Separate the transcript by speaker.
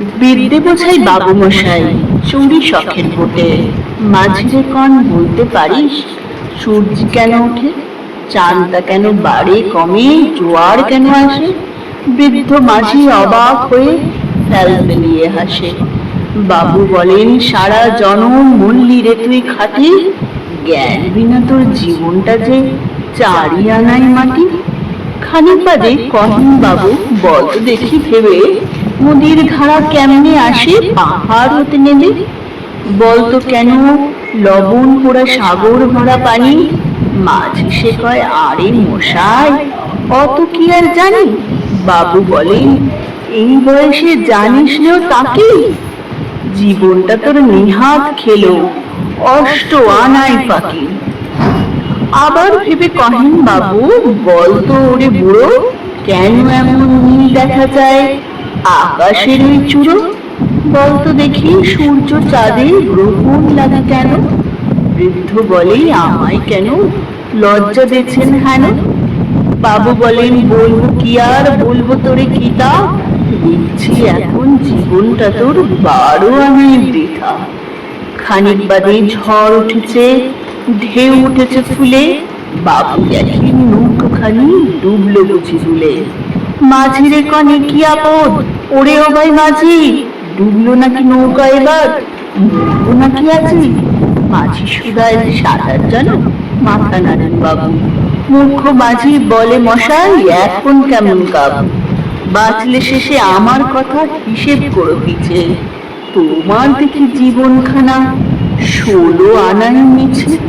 Speaker 1: বিদ্যে বোঝাই বাবু মশাই চুরি শখের বটে। মাঝিরে কন বলতে পারিস, সূর্য কেন ওঠে? চাঁদটা কেন বাড়ে কমে, জোয়ার কেন আসে? বৃদ্ধ মাঝি অবাক হয়ে ফেলতে নিয়ে হাসে। বাবু বলেন, সারা জনম মল্লি রে তুই খাটি, জ্ঞান বিনা তোর জীবনটা যে চারি আনাই মাটি। খানিক বাদে কহেন বাবু, বল দেখি ভেবে। নদীর ধারা কেমনে আসে? পাহাড় হতে নেবে বলতো কেন লবণ পোড়া সাগর ভরা পানি? মাছ সে কয়, আরে মশাই, অত কি আর জানি? বাবু বলেন এই বয়সে জানিস নেও তাকে? জীবনটা তোর নিহাত খেলো, অষ্ট আনাই পাখি আবার ভেবে কহেন, বাবু, বল তো ওরে বুড়ো, কেন এমন নীল দেখা যায়? আকাশের ওই চূড়ো, বল তো দেখি সূর্য চাঁদে গ্রহণ লাগে কেন? বৃদ্ধ বলে আমায় কেন? লজ্জা দিচ্ছেন হেন? বাবু বলেন, বলব কি আর? বলব তোরে কিতা দেখছি এখন জীবনটা তোর বারো আমি বৃথা। খানিক বাদে ঝড় উঠেছে, ঢেউ উঠেছে ফুলে বাবু দেখি নৌকোখানি ডুবলো বুঝি দুলে মাঝিরে কনে কি আপদ? ওরে ও ভাই মাঝি, ডুবলো নাকি নৌকা এবার? মরবো নাকি আছি? মাঝি সুদায় সাঁতার জানো, মাথা নাড়েন বাবু। মুখ্য মাঝি বলে মশাই, এখন কেমন কাবু? বাঁচলে শেষে আমার কথা হিসেব করো পিছে। তোমার দেখি জীবনখানা, ষোলো আনাই মিছে।